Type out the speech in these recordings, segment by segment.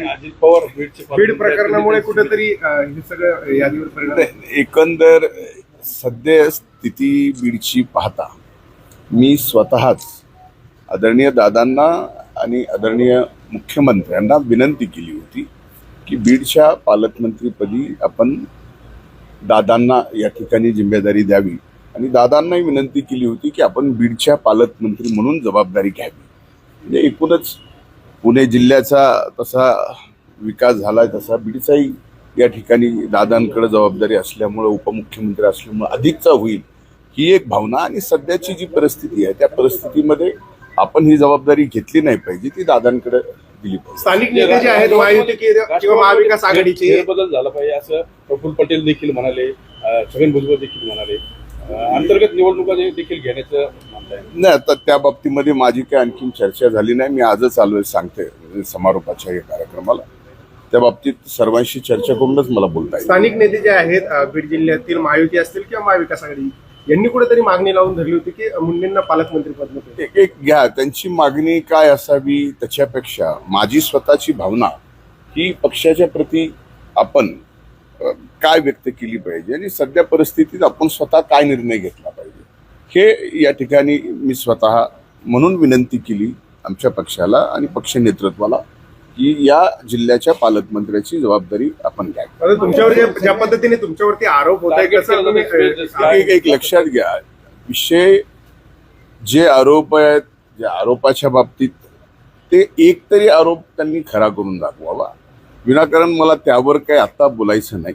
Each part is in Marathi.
अजित पवार बीड प्रकरणामुळे कुठेतरी हे सगळं यादीवर परिणाम एकंदर सद्य स्थिती बीडची पाहता मी स्वतःच आदरणीय दादांना आणि आदरणीय मुख्यमंत्र्यांना विनंती केली होती की बीडच्या पालकमंत्रीपदी आपण दादांना या ठिकाणी जिम्मेदारी द्यावी. आणि दादांनाही विनंती केली होती की आपण बीडच्या पालकमंत्री म्हणून जबाबदारी घ्यावी. म्हणजे एकूणच पुणे जिल्ह्याचा तसा विकास झाला तसा. बीडचाही या ठिकाणी दादांकडे जबाबदारी असल्यामुळं उपमुख्यमंत्री असल्यामुळं अधिकचा होईल ही एक भावना. आणि सध्याची जी परिस्थिती आहे त्या परिस्थितीमध्ये आपण ही जबाबदारी घेतली नाही पाहिजे ती दादांकडे दिली पाहिजे. स्थानिक नेते जे आहेत महायुती किंवा महाविकास आघाडीचे बदल झाला पाहिजे असं प्रफुल्ल पटेल देखील म्हणाले. छगन भुजबळ देखील म्हणाले. अंतर्गत निवडणुका देखील घेण्याचं नाही आता त्या बाबतीमध्ये माझी काही आणखीन चर्चा झाली नाही. मी आजच आलोय सांगते समारोपाच्या या कार्यक्रमाला. त्या बाबतीत सर्वांशी चर्चा करूनच मला बोलता येईल. स्थानिक नेते जे आहेत बीड जिल्ह्यातील महायुती असतील किंवा महाविकास आघाडी यांनी कुठेतरी मागणी लावून धरली होती की मुंडेंना पालकमंत्री पद एक एक घ्या त्यांची मागणी काय असावी त्याच्यापेक्षा माझी स्वतःची भावना ही पक्षाच्या प्रती आपण काय व्यक्त केली पाहिजे आणि सध्या परिस्थितीत आपण स्वतः काय निर्णय घेतला पाहिजे? हे या ठिकाणी मी स्वतः म्हणून विनंती केली आमच्या पक्षाला आणि पक्ष नेतृत्वाला की या जिल्ह्याच्या पालकमंत्र्याची जबाबदारी आपण आता तुमच्यावर ज्या पद्धतीने तुमच्यावरती आरोप होत आहे एक एक लक्षात घ्या. विषय जे आरोप आहेत जे आरोपाच्या बाबतीत ते एक तरी आरोप त्यांनी खरा करून दाखवावा. विनाकारण मला त्यावर काही आता बोलायचं नाही.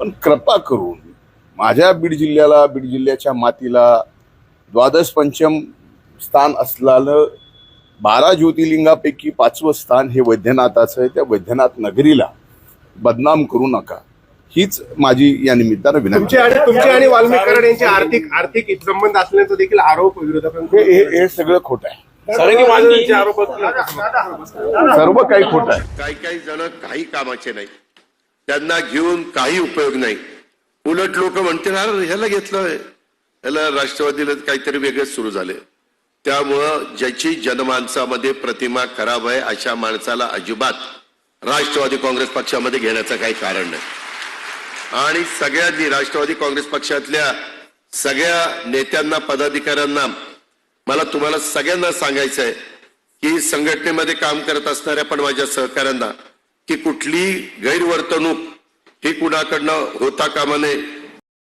पण कृपा करून माझ्या बीड जिल्ह्याला बीड जिल्ह्याच्या मातीला द्वादश पंचम स्थान असलेलं बारा ज्योतिर्लिंगापैकी पाचवं स्थान हे वैद्यनाथाचं आहे त्या वैद्यनाथ नगरीला बदनाम करू नका हीच माझी या निमित्तानं विनंती तुमचे आणि तुमचे आणि वाल्मिक कराड यांचे आर्थिक आर्थिक संबंध असल्याचा देखील आरोप हे हे- हे सगळं खोटं आहे सर्व काही खोटं आहे काही काही जण काही कामाचे नाही त्यांना घेऊन काही उपयोग नाही. उलट लोक म्हणतील अरे ह्याला घेतलं ह्याला राष्ट्रवादीला काहीतरी वेगळंच सुरू झाले. त्यामुळं ज्याची जनमानसामध्ये प्रतिमा खराब आहे अशा माणसाला अजिबात राष्ट्रवादी काँग्रेस पक्षामध्ये घेण्याचं काही कारण नाही. आणि सगळ्यांनी राष्ट्रवादी काँग्रेस पक्षातल्या सगळ्या नेत्यांना पदाधिकाऱ्यांना मला तुम्हाला सगळ्यांना सांगायचं आहे की संघटनेमध्ये काम करत असणाऱ्या पण माझ्या सहकाऱ्यांना की कुठली गैरवर्तणूक ही कुणाकडनं होता कामा नये?